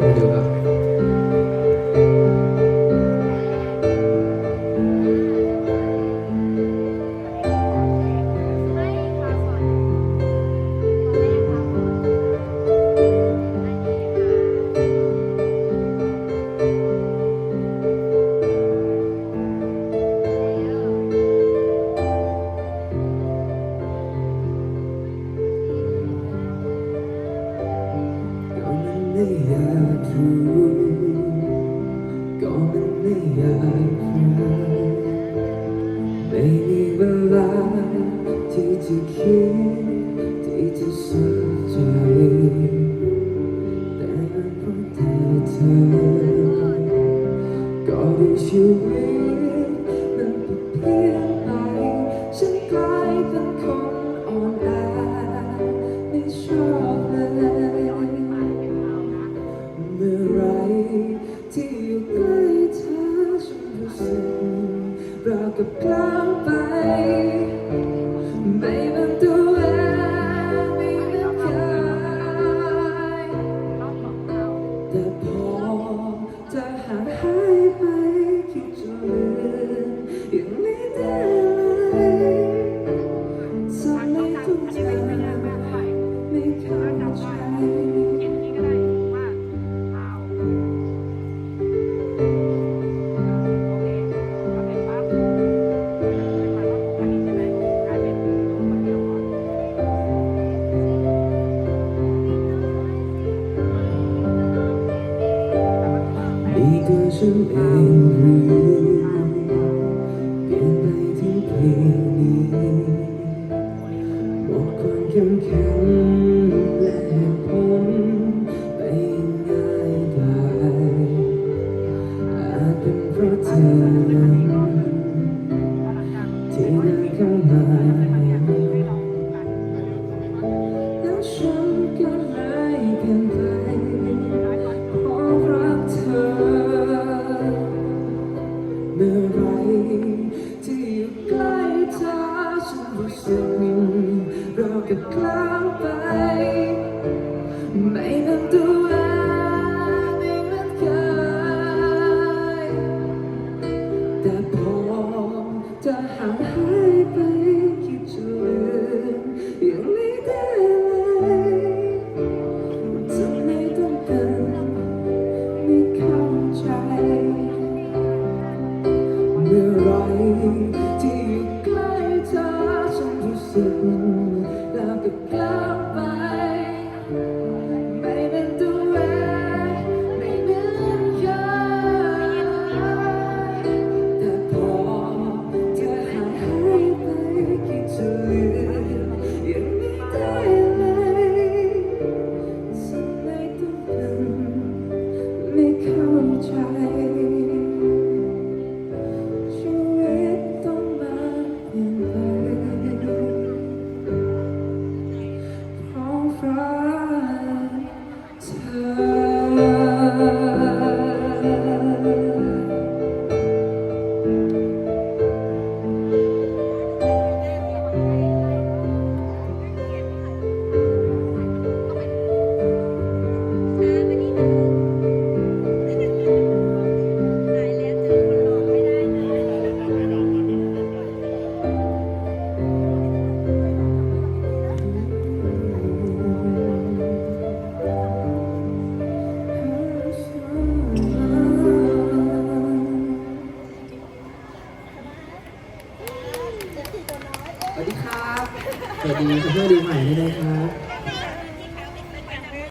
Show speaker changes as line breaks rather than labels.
คน
ไม่อยากรู้ก็มันไม่อยากรู้ไม่มีเวลาที่จะคิดที่จะสนใจแต่มันเพราะแต่เธอก็ด้ชีวิตมันเปลี่ยนไปฉันกลายเป็นคนอ่อนแอไม่ชอบ กับกลางไปไม่ นี่คือฉันเองหรือเปลี่ยนไปถึงเพียงนี้หมดความเข้มแข็งและเหตุผลไปง่ายดายอาจเป็นเพราะเธอนั้นที่เดินเข้ามาแล้วฉัน เไม่เวั
สดีครับสวัสดีคุณเพื่อนดูใหม่ด้วยนะครับ